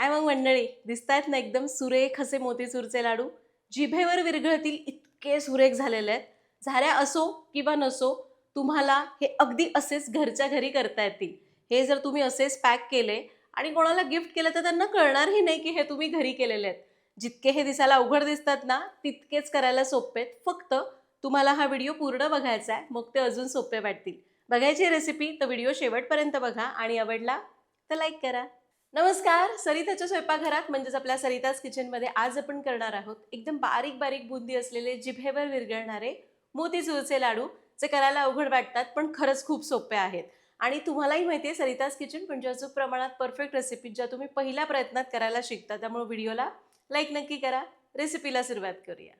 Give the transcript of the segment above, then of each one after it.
काय मग मंडळी? दिसतायत ना एकदम सुरेख असे मोतीचूरचे लाडू? जिभेवर विरघळतील इतके सुरेख झालेले आहेत. झाऱ्या असो किंवा नसो तुम्हाला हे अगदी असेच घरच्या घरी करता येतील. हे जर तुम्ही असेच पॅक केले आणि कोणाला गिफ्ट केलं तर त्यांना कळणारही नाही की हे तुम्ही घरी केलेले आहेत. जितके हे दिसायला अवघड दिसतात ना तितकेच करायला सोपे आहेत. फक्त तुम्हाला हा व्हिडिओ पूर्ण बघायचा आहे मग ते अजून सोपे वाटतील. बघायची रेसिपी तर व्हिडिओ शेवटपर्यंत बघा आणि आवडला तर लाईक करा. नमस्कार सरिताच्या स्वयंपाकघरात म्हणजेच आपल्या सरिताज किचनमध्ये आज आपण करणार आहोत एकदम बारीक बारीक बुंदी असलेले जिभेवर विरघळणारे मोतीचूरचे लाडू जे करायला अवघड वाटतात पण खरंच खूप सोपे आहेत. आणि तुम्हालाही माहिती आहे सरिताज किचन म्हणजे अचूक प्रमाणात परफेक्ट रेसिपी ज्या तुम्ही पहिल्या प्रयत्नात करायला शिकता. त्यामुळे व्हिडिओला लाईक नक्की करा. रेसिपीला सुरुवात करूया.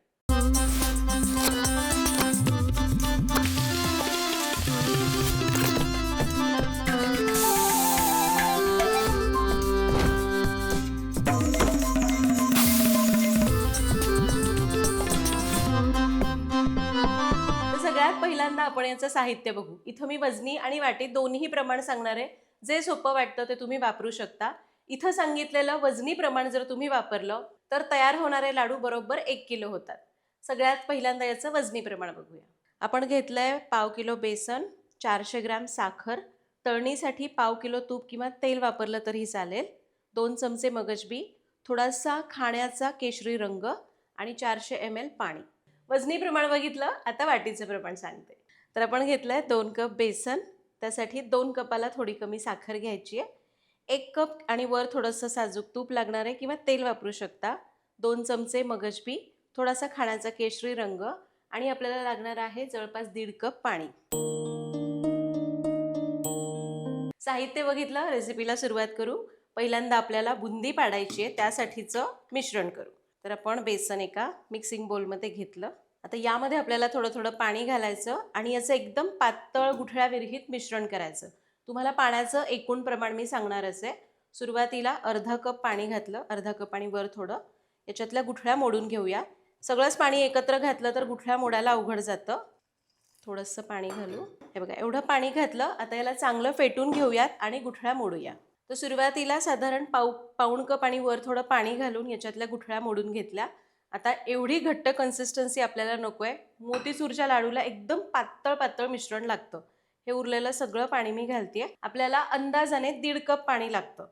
पाण्याचं याचं साहित्य बघू. इथं मी वजनी आणि वाटी दोन्ही प्रमाण सांगणार आहे. जे सोपं वाटतं ते तुम्ही वापरू शकता. इथं सांगितलेलं वजनी प्रमाण जर तुम्ही वापरलं तर तयार होणारे लाडू बरोबर एक किलो होतात. सगळ्यात पहिल्यांदा याचं वजनी प्रमाण बघूया. आपण घेतलंय पाव किलो बेसन चारशे ग्रॅम साखर. तळणीसाठी पाव किलो तूप किंवा तेल वापरलं तरी चालेल. दोन चमचे मगजबी थोडासा खाण्याचा केशरी रंग आणि चारशे एम एल पाणी. वजनी प्रमाण बघितलं आता वाटीचं प्रमाण सांगते. तर आपण घेतलं आहे दोन कप बेसन. त्यासाठी दोन कपाला थोडी कमी साखर घ्यायची आहे. एक कप आणि वर थोडंसं साजूक तूप लागणार आहे किंवा तेल वापरू शकता. दोन चमचे मगजबी थोडासा खाण्याचा केशरी रंग आणि आपल्याला लागणार आहे जवळपास दीड कप पाणी. साहित्य बघितलं? रेसिपीला सुरुवात करू. पहिल्यांदा आपल्याला बुंदी पाडायची आहे त्यासाठीचं मिश्रण करू. तर आपण बेसन एका मिक्सिंग बोलमध्ये घेतलं. आता यामध्ये आपल्याला थोडं थोडं पाणी घालायचं आणि याचं एकदम पातळ गुठळ्या विरहित मिश्रण करायचं. तुम्हाला पाण्याचं एकूण प्रमाण मी सांगणारच आहे. सुरुवातीला अर्धा कप पाणी घातलं अर्धा कप आणि वर थोडं. याच्यातल्या गुठळ्या मोडून घेऊया. सगळंच पाणी एकत्र घातलं तर गुठळ्या मोडायला अवघड जातं. थोडंसं पाणी घालू. हे बघा एवढं पाणी घातलं आता याला चांगलं फेटून घेऊयात आणि गुठळ्या मोडूया. तर सुरुवातीला साधारण पाऊ पाऊण कप आणि वर थोडं पाणी घालून याच्यातल्या गुठळ्या मोडून घेतल्या. आता एवढी घट्ट कन्सिस्टन्सी आपल्याला नको आहे मोतीचूरच्या लाडूला एकदम पातळ पातळ मिश्रण लागतं. हे उरलेलं सगळं पाणी मी घालते आपल्याला अंदाजाने दीड कप पाणी लागतं.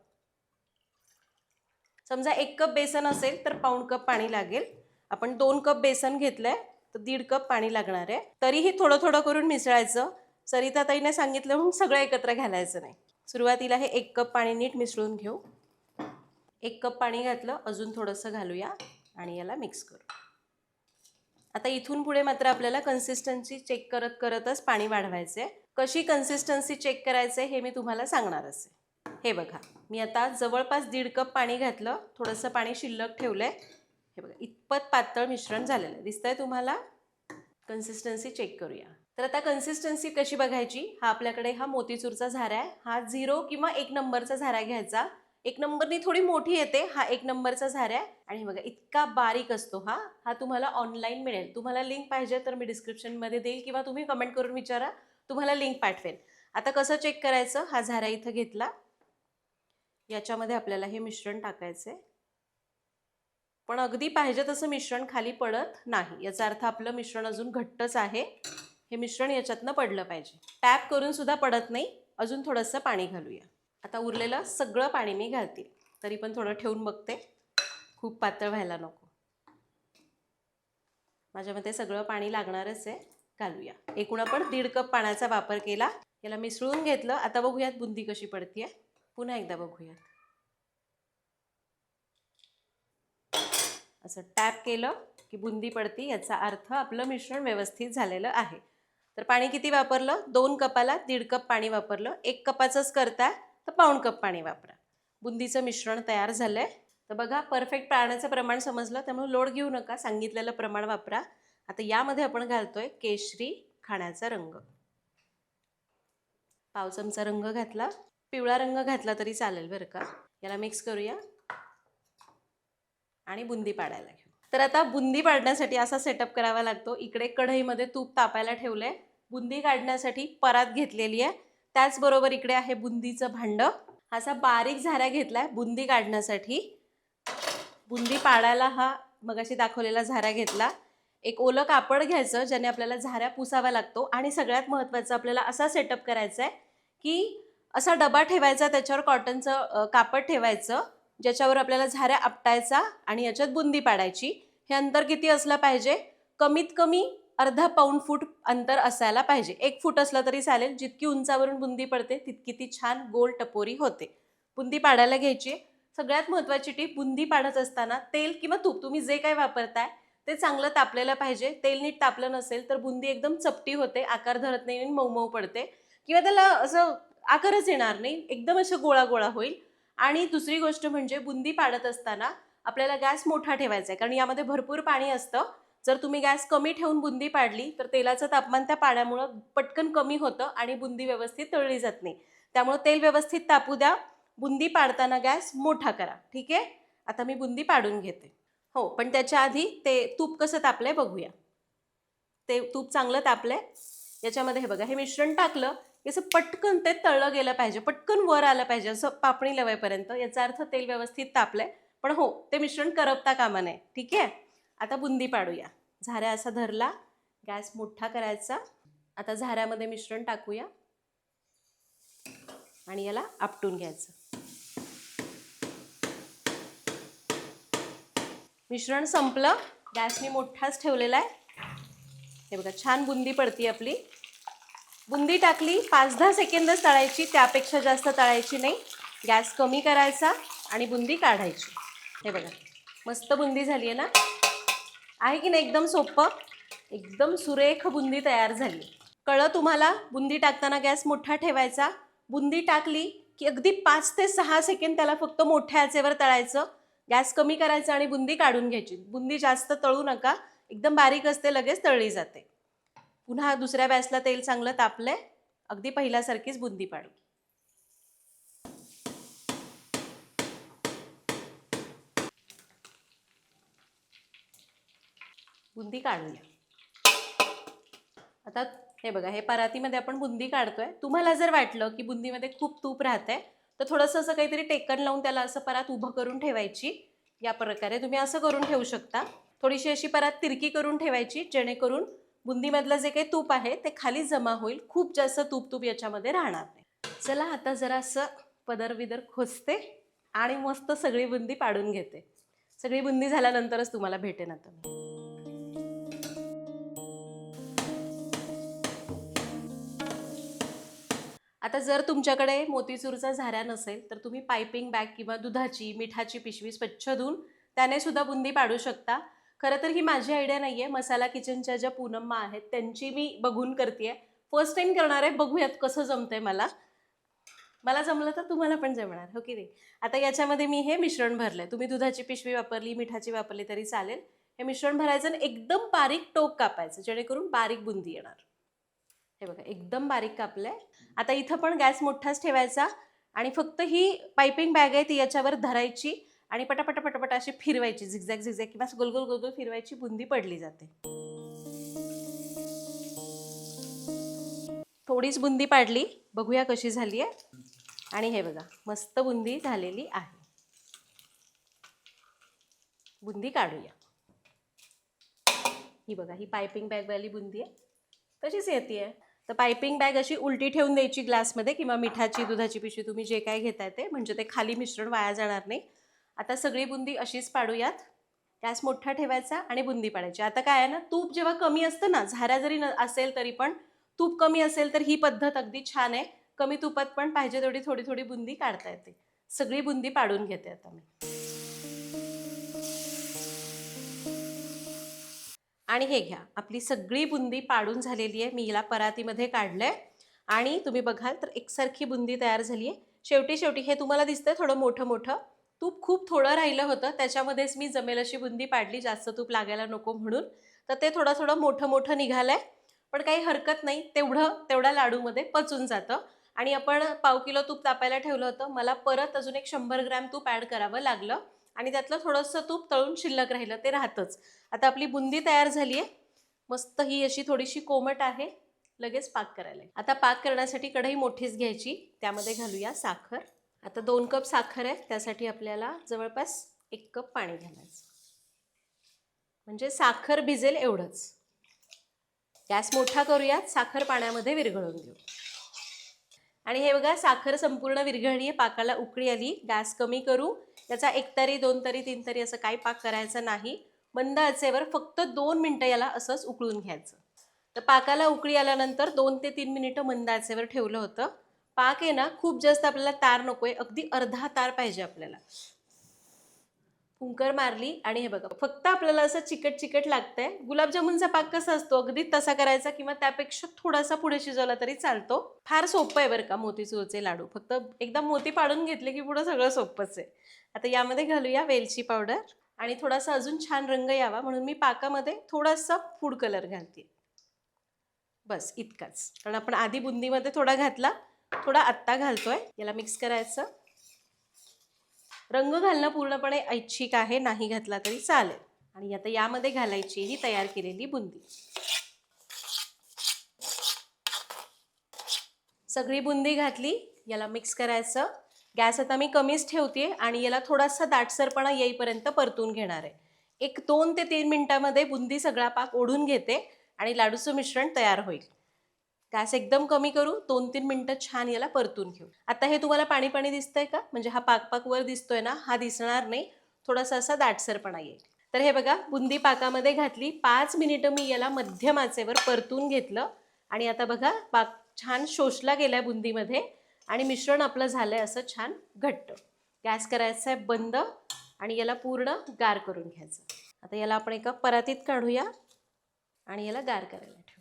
समजा एक कप बेसन असेल तर पाऊण कप पाणी लागेल. आपण दोन कप बेसन घेतलंय तर दीड कप पाणी लागणार आहे. तरीही थोडं थोडं करून मिसळायचं. सरिताताईने सांगितलं म्हणून सगळं एकत्र घालायचं नाही. सुरुवातीला हे एक कप पाणी नीट मिसळून घेऊ. एक कप पाणी घातलं अजून थोडंसं घालूया. आणि याला मिक्स करू. आता इथून पुढे मात्र आपल्याला कन्सिस्टन्सी चेक करत करतच पाणी वाढवायचे कशी कन्सिस्टन्सी चेक करायचे हे मी तुम्हाला सांगणारच आहे हे बघा मी आता जवळपास दीड कप पाणी घातलं थोडंसं पाणी शिल्लक ठेवलं आहे हे बघा इतपत पातळ मिश्रण झालेलं आहे. दिसतंय तुम्हाला? कन्सिस्टन्सी चेक करूया. तर आता कन्सिस्टन्सी कशी बघायची? हा आपल्याकडे हा मोतीचूरचा झारा आहे. हा झिरो किंवा एक नंबरचा झारा घ्यायचा. एक नंबरनी थोडी मोठी येते हा एक नंबरचा झाऱ्या आहे. आणि बघा इतका बारीक असतो हा. हा तुम्हाला ऑनलाईन मिळेल. तुम्हाला लिंक पाहिजे तर मी डिस्क्रिप्शनमध्ये देईल किंवा तुम्ही कमेंट करून विचारा तुम्हाला लिंक पाठवेल. आता कसं चेक करायचं? हा झारा इथं घेतला. याच्यामध्ये आपल्याला हे मिश्रण टाकायचं आहे पण अगदी पाहिजे तसं मिश्रण खाली पडत नाही. याचा अर्थ आपलं मिश्रण अजून घट्टच आहे. हे मिश्रण याच्यातनं पडलं पाहिजे. टॅप करून सुद्धा पडत नाही. अजून थोडंसं पाणी घालूया. आता उरलेलं सगळं पाणी मी घालते. तरी पण थोडं ठेवून बघते. खूप पातळ व्हायला नको. माझ्या मते सगळं पाणी लागणारच आहे. घालूया. एकूण आपण दीड कप पाण्याचा वापर केला. याला मिसळून घेतलं. आता बघूयात बुंदी कशी पडतीये. पुन्हा एकदा बघूयात. असं टॅप केलं की बुंदी पडती. याचा अर्थ आपलं मिश्रण व्यवस्थित झालेलं आहे. तर पाणी किती वापरलं? दोन कपाला दीड कप पाणी वापरलं. एक कपाचंच करता तर पाऊण कप पाणी वापरा. बुंदीचं मिश्रण तयार झालं आहे तर बघा परफेक्ट पाण्याचं प्रमाण समजलं त्यामुळे लोड घेऊ नका. सांगितलेलं प्रमाण वापरा. आता यामध्ये आपण घालतो आहे केशरी खाण्याचा रंग. पाव चमचा रंग घातला. पिवळा रंग घातला तरी चालेल बरं का? याला मिक्स करूया. आणि बुंदी पाडायला घेऊ. तर आता बुंदी पाडण्यासाठी असा सेटअप करावा लागतो. इकडे कढईमध्ये तूप तापायला ठेवलं आहे बुंदी काढण्यासाठी परात घेतलेली आहे. त्याचबरोबर इकडे आहे बुंदीचं भांडं. असा बारीक झाऱ्या घेतला आहे बुंदी काढण्यासाठी. बुंदी पाडायला हा मगाशी दाखवलेला झारा घेतला. एक ओलं कापड घ्यायचं ज्याने आपल्याला झाऱ्या पुसावा लागतो. आणि सगळ्यात महत्त्वाचं आपल्याला असा सेटअप करायचा आहे की असा डबा ठेवायचा त्याच्यावर कॉटनचं कापड ठेवायचं ज्याच्यावर आपल्याला झाऱ्या आपटायचा आणि याच्यात बुंदी पाडायची. हे अंतर किती असलं पाहिजे? कमीत कमी अर्धा पाऊण फूट अंतर असायला पाहिजे. एक फूट असलं तरी चालेल. जितकी उंचावरून बुंदी पडते तितकी ती छान गोल टपोरी होते. बुंदी पाडायला घ्यायची. सगळ्यात महत्त्वाची टीप बुंदी पाडत असताना तेल किंवा तूप. तुम्ही जे काही वापरताय ते चांगलं तापलेलं पाहिजे. तेल नीट तापलं नसेल तर बुंदी एकदम चपटी होते आकार धरत नाही आणि मऊ मऊ पडते. किंवा त्याला असं आकारच येणार नाही. एकदम असं गोळा गोळा होईल. आणि दुसरी गोष्ट म्हणजे बुंदी पाडत असताना आपल्याला गॅस मोठा ठेवायचा आहे. कारण यामध्ये भरपूर पाणी असतं. जर तुम्ही गॅस कमी ठेवून बुंदी पाडली तर तेलाचं तापमान त्या पाण्यामुळं पटकन कमी होतं आणि बुंदी व्यवस्थित तळली जात नाही. त्यामुळं तेल व्यवस्थित तापू द्या. बुंदी पाडताना गॅस मोठा करा. ठीक आहे? आता मी बुंदी पाडून घेते. हो पण त्याच्या आधी ते तूप कसं तापलंय बघूया. ते तूप चांगलं तापलं आहे याच्यामध्ये हे बघा हे मिश्रण टाकलं की असं पटकन ते तळलं गेलं पाहिजे. पटकन वर आलं पाहिजे. असं पापणी लवायपर्यंत याचा अर्थ तेल व्यवस्थित तापलं आहे पण हो ते मिश्रण करपता कामा नये. ठीक आहे? आता बुंदी पाडूया. झाऱ्या असा धरला गॅस मोठा करायचा. आता झाऱ्यामध्ये मिश्रण टाकूया. आणि याला आपटून घ्यायचं. मिश्रण संपलं. गॅस मी मोठाच ठेवलेला आहे. हे बघा छान बुंदी पडती आपली. बुंदी टाकली पाच दहा सेकंदच तळायची त्यापेक्षा जास्त तळायची नाही. गॅस कमी करायचा आणि बुंदी काढायची. हे बघा मस्त बुंदी झाली आहे ना? आहे की नाही? एकदम सोपं. एकदम सुरेख बुंदी तयार झाली. कळं तुम्हाला? बुंदी टाकताना गॅस मोठा ठेवायचा. बुंदी टाकली की अगदी पाच ते सहा सेकंद त्याला फक्त मोठ्या आचेवर तळायचं. गॅस कमी करायचा आणि बुंदी काढून घ्यायची. बुंदी जास्त तळू नका. एकदम बारीक असते लगेच तळली जाते. पुन्हा दुसऱ्या बॅसला तेल चांगलं तापलंय. अगदी पहिल्यासारखीच बुंदी पाडू. बुंदी काढूया. आता हे बघा हे परातीमध्ये आपण बुंदी काढतोय. तुम्हाला जर वाटलं की बुंदीमध्ये खूप तूप राहतंय तर थोडंसं असं काहीतरी टेकन लावून त्याला असं परात उभं करून ठेवायची. या प्रकारे तुम्ही असं करून ठेवू शकता. थोडीशी अशी परात तिरकी करून ठेवायची जेणेकरून बुंदीमधलं जे काही तूप आहे ते खाली जमा होईल. खूप जास्त तूप तूप याच्यामध्ये राहणार नाही. चला आता जरा असं पदर विदर खोचते आणि मस्त सगळी बुंदी पाडून घेते. सगळी बुंदी झाल्यानंतरच तुम्हाला भेटेन आता आता जर तुमच्याकडे मोतीचूरचा झाऱ्या नसेल तर तुम्ही पायपिंग बॅग किंवा दुधाची मिठाची पिशवी स्वच्छ धुवून त्याने सुद्धा बुंदी पाडू शकता. खरं तर ही माझी आयडिया नाही आहे मसाला किचनच्या ज्या पूनम्मा आहेत त्यांची मी बघून करते फर्स्ट टाइम करणार आहे. बघूयात कसं जमतंय मला. मला जमलं तर तुम्हाला पण जमणार. हो की नाही? आता याच्यामध्ये मी हे मिश्रण भरलं आहे तुम्ही दुधाची पिशवी वापरली मिठाची वापरली तरी चालेल. हे मिश्रण भरायचं आणि एकदम बारीक टोक कापायचं जेणेकरून बारीक बुंदी येणार. हे बघा एकदम बारीक कापलंय. आता इथं पण गॅस मोठाच ठेवायचा आणि फक्त ही पायपिंग बॅग आहे ती याच्यावर धरायची आणि पटापट पटापट अशी फिरवायची झिगझॅग झिगझॅग किंवा गोलगोल गोलगोल फिरवायची बुंदी पडली जाते. थोडीच बुंदी पाडली बघूया कशी झाली आहे आणि हे बघा मस्त बुंदी झालेली आहे. बुंदी काढूया. ही बघा ही पायपिंग बॅगवाली बुंदी आहे. तशीच येते तर पायपिंग बॅग अशी उलटी ठेवून द्यायची ग्लासमध्ये किंवा मिठाची दुधाची पिशवी तुम्ही जे काय घेताय ते म्हणजे ते खाली मिश्रण वाया जाणार नाही. आता सगळी बुंदी अशीच पाडूयात. गॅस मोठा ठेवायचा आणि बुंदी पाडायची. आता काय आहे ना तूप जेव्हा कमी असतं ना झाऱ्या जरी न असेल तरी पण तूप कमी असेल तर ही पद्धत अगदी छान आहे. कमी तुपात पण पाहिजे तेवढी थोडी थोडी बुंदी काढता येते. सगळी बुंदी पाडून घेते आता मी. आणि हे घ्या. आपली सगळी बुंदी पाडून झालेली आहे. मी हिला परातीमध्ये काढलं आहे आणि तुम्ही बघाल तर एकसारखी बुंदी तयार झाली आहे. शेवटी शेवटी हे तुम्हाला दिसतंय थोडं मोठं मोठं. तूप खूप थोडं राहिलं होतं. त्याच्यामध्येच मी जमेल अशी बुंदी पाडली. जास्त तूप लागायला नको म्हणून. तर ते थोडं थोडं मोठं मोठं निघालं आहे पण काही हरकत नाही. तेवढं तेवढ्या लाडूमध्ये पचून जातं. आणि आपण पाव किलो तूप तापायला ठेवलं होतं. मला परत अजून एक शंभर ग्रॅम तूप ॲड करावं लागलं. आणि त्यातलं थोडंसं तूप तळून शिल्लक राहिलं ते राहतंच. आता आपली बुंदी तयार झाली आहे. मस्त ही अशी थोडीशी कोमट आहे. लगेच पाक करायला आता पाक करण्यासाठी कढई मोठीच घ्यायची. त्यामध्ये घालूया साखर. आता दोन कप साखर आहे. त्यासाठी आपल्याला जवळपास एक कप पाणी घालायचं. म्हणजे साखर भिजेल एवढंच. गॅस मोठा करूयात. साखर पाण्यामध्ये विरघळून घेऊ. आणि हे बघा साखर संपूर्ण विरघळली आहे पाकाला उकळी आली. गॅस कमी करू. त्याचा एक तरी दोन तरी तीन तरी असं काही पाक करायचं नाही. मंद आचेवर फक्त दोन मिनटं याला असंच उकळून घ्यायचं. तर पाकाला उकळी आल्यानंतर दोन ते तीन मिनिटं मंद आचेवर ठेवलं होतं. पाक आहे ना खूप जास्त आपल्याला तार नको आहे अगदी अर्धा तार पाहिजे आपल्याला. फुंकर मारली आणि हे बघा फक्त आपल्याला असं चिकट चिकट लागतंय. गुलाबजामुनचा पाक कसा असतो? अगदी तसा करायचा किंवा त्यापेक्षा थोडासा पुढे शिजवला तरी चालतो. फार सोपं आहे बरं का मोतीचूरचे लाडू. फक्त एकदा मोती पाडून घेतले की पुढं सगळं सोपंच आहे. आता यामध्ये घालूया वेलची पावडर आणि थोडासा अजून छान रंग यावा. म्हणून मी पाकामध्ये थोडासा फूड कलर घालते. बस इतकाच. कारण आपण आधी बुंदीमध्ये थोडा घातला थोडा आत्ता घालतोय. याला मिक्स करायचं. रंग घालणं पूर्णपणे ऐच्छिक आहे नाही घातला तरी चालेल. आणि आता यामध्ये घालायची ही तयार केलेली बुंदी. सगळी बुंदी घातली याला मिक्स करायचं. गॅस आता मी कमीच ठेवते आणि याला थोडासा दाटसरपणा येईपर्यंत परतून घेणार आहे. एक दोन ते तीन मिनटामध्ये बुंदी सगळा पाक ओढून घेते आणि लाडूचं मिश्रण तयार होईल. गॅस एकदम कमी करू दोन तीन मिनटं छान याला परतून घेऊ. आता हे तुम्हाला पाणी पाणी दिसतंय का? म्हणजे हा पाकपाक वर दिसतोय ना हा दिसणार नाही. थोडासा असा दाटसरपणा येईल. तर हे बघा बुंदी पाकामध्ये घातली पाच मिनिटं मी याला मध्यम आचेवर परतून घेतलं. आणि आता बघा पाक छान शोषला गेलाय बुंदीमध्ये आणि मिश्रण आपलं झालंय असं छान घट्ट. गॅस करायचा आहे बंद आणि याला पूर्ण गार करून घ्यायचं. आता याला आपण एका परातीत काढूया आणि याला गार करायला ठेवू.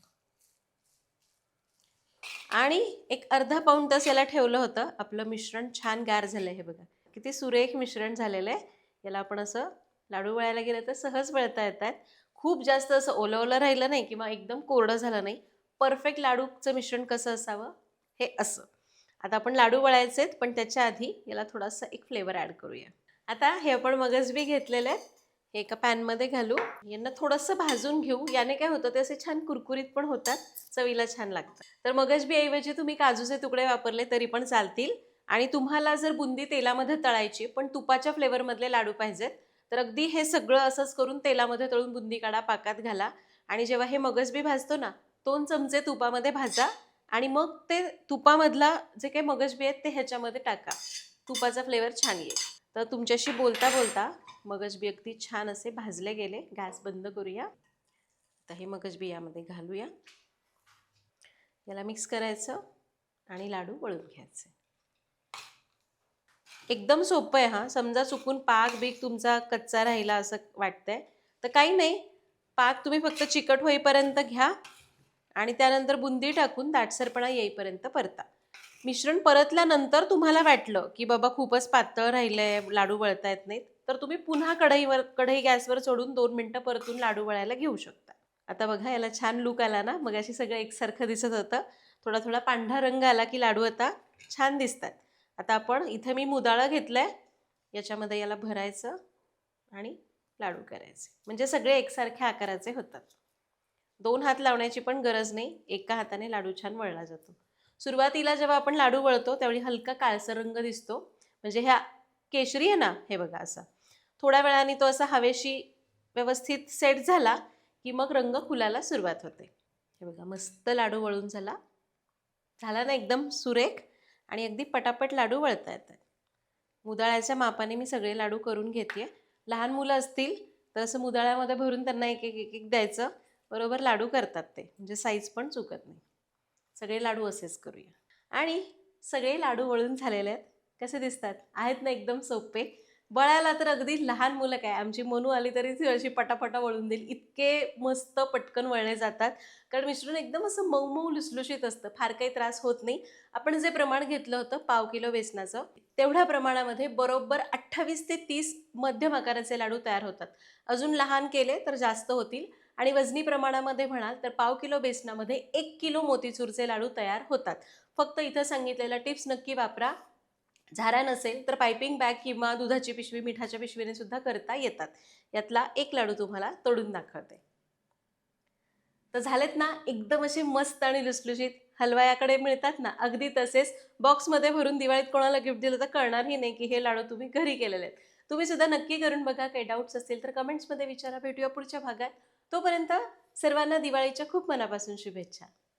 आणि एक अर्धा पाऊण तास याला ठेवलं होतं. आपलं मिश्रण छान गार झालं हे बघा. किती सुरेख मिश्रण झालेलं आहे. याला आपण असं लाडू वळायला गेलं तर सहज वळता येतात. खूप जास्त असं ओलं ओलं राहिलं नाही किंवा एकदम कोरडं झालं नाही. परफेक्ट लाडूचं मिश्रण कसं असावं? हे असं. आता आपण लाडू वळायचे आहेत पण त्याच्या आधी याला थोडासा एक फ्लेवर ॲड करूया. आता हे आपण मगजबी घेतलेले आहेत एका पॅनमध्ये घालू. यांना थोडंसं भाजून घेऊ. याने काय होतं ते असे छान कुरकुरीत पण होतात. चवीला छान लागतं तर मगजबीऐवजी तुम्ही काजूचे तुकडे वापरले तरी पण चालतील. आणि तुम्हाला जर बुंदी तेलामध्ये तळायची पण तुपाच्या फ्लेवरमधले लाडू पाहिजेत तर अगदी हे सगळं असंच करून तेलामध्ये तळून बुंदी काढा पाकात घाला. आणि जेव्हा हे मगजबी भाजतो ना दोन चमचे तुपामध्ये भाजा आणि मग ते तुपामधला जे काही मगजबी आहेत ते ह्याच्यामध्ये टाका. तुपाचा फ्लेवर छान येईल. तर तुमच्याशी बोलता बोलता मगजबी अगदी छान असे भाजले गेले. गॅस बंद करूया. आता हे मगजबी यामध्ये घालूया. याला मिक्स करायचं आणि लाडू वळून घ्यायचे. एकदम सोपं आहे हा. समजा चुकून पाक बीक तुमचा कच्चा राहिला असं वाटतंय. तर काही नाही. पाक तुम्ही फक्त चिकट होईपर्यंत घ्या आणि त्यानंतर बुंदी टाकून दाटसरपणा येईपर्यंत परता. मिश्रण परतल्यानंतर तुम्हाला वाटलं की बाबा खूपच पातळ राहिलंय लाडू वळता येत नाहीत तर तुम्ही पुन्हा कढईवर कढई गॅसवर सोडून दोन मिनटं परतून लाडू वळायला घेऊ शकता. आता बघा याला छान लुक आला ना? मग अशी सगळं एकसारखं दिसत होतं. थोडा थोडा पांढरा रंग आला की लाडू आता छान दिसतात. आता आपण इथे मी मुदाळं घेतलं आहे याच्यामध्ये याला भरायचं आणि लाडू करायचे. म्हणजे सगळे एकसारख्या आकाराचे होतात. दोन हात लावण्याची पण गरज नाही. एका हाताने लाडू छान वळला जातो. सुरुवातीला जेव्हा आपण लाडू वळतो त्यावेळी हलका काळसर रंग दिसतो. म्हणजे ह्या केशरी आहे ना हे बघा असा. थोड्या वेळाने तो असा हवेशी व्यवस्थित सेट झाला की मग रंग खुलायला सुरुवात होते. हे बघा मस्त लाडू वळून झाला. झाला ना एकदम सुरेख आणि अगदी पटापट लाडू वळता येतात. मुदाळ्याच्या मापाने मी सगळे लाडू करून घेते लहान मुलं असतील तर असं मुदाळ्यामध्ये भरून त्यांना एक एक एक एक द्यायचं. बरोबर लाडू करतात ते. म्हणजे साईज पण चुकत नाही. सगळे लाडू असेच करूया. आणि सगळे लाडू वळून झालेले आहेत. कसे दिसतात? आहेत ना एकदम सोपे. बळायला तर अगदी लहान मुलं काय? आमची मनू आली तरी ती अशी पटापटा वळून देईल. इतके मस्त पटकन वळले जातात. कारण मिश्रण एकदम असं मऊ मऊ लुसलुशीत असतं. फार काही त्रास होत नाही. आपण जे प्रमाण घेतलं होतं पाव किलो बेसनाचं तेवढ्या प्रमाणामध्ये बरोबर अठ्ठावीस ते तीस मध्यम आकाराचे लाडू तयार होतात. अजून लहान केले तर जास्त होतील. आणि वजनी प्रमाणामध्ये म्हणाल तर पाव किलो बेसनामध्ये एक किलो मोतीचूरचे लाडू तयार होतात. फक्त इथं सांगितलेल्या टिप्स नक्की वापरा. झारा नसेल तर पायपिंग बॅग किंवा दुधाची पिशवी मिठाच्या पिशवीने सुद्धा करता येतात. यातला एक लाडू तुम्हाला तोडून दाखवते. तर झालेत ना एकदम असे मस्त आणि लुसलुशीत. हलवायाकडे मिळतात ना अगदी तसेच बॉक्समध्ये भरून दिवाळीत कोणाला गिफ्ट दिलं तर कळणारही नाही की हे लाडू तुम्ही घरी केलेले आहेत. तुम्ही सुद्धा नक्की करून बघा. काही डाऊट्स असतील तर कमेंट्समध्ये विचारा. भेटूया पुढच्या भागात. तोपर्यंत सर्वांना दिवाळीच्या खूप मनापासून शुभेच्छा.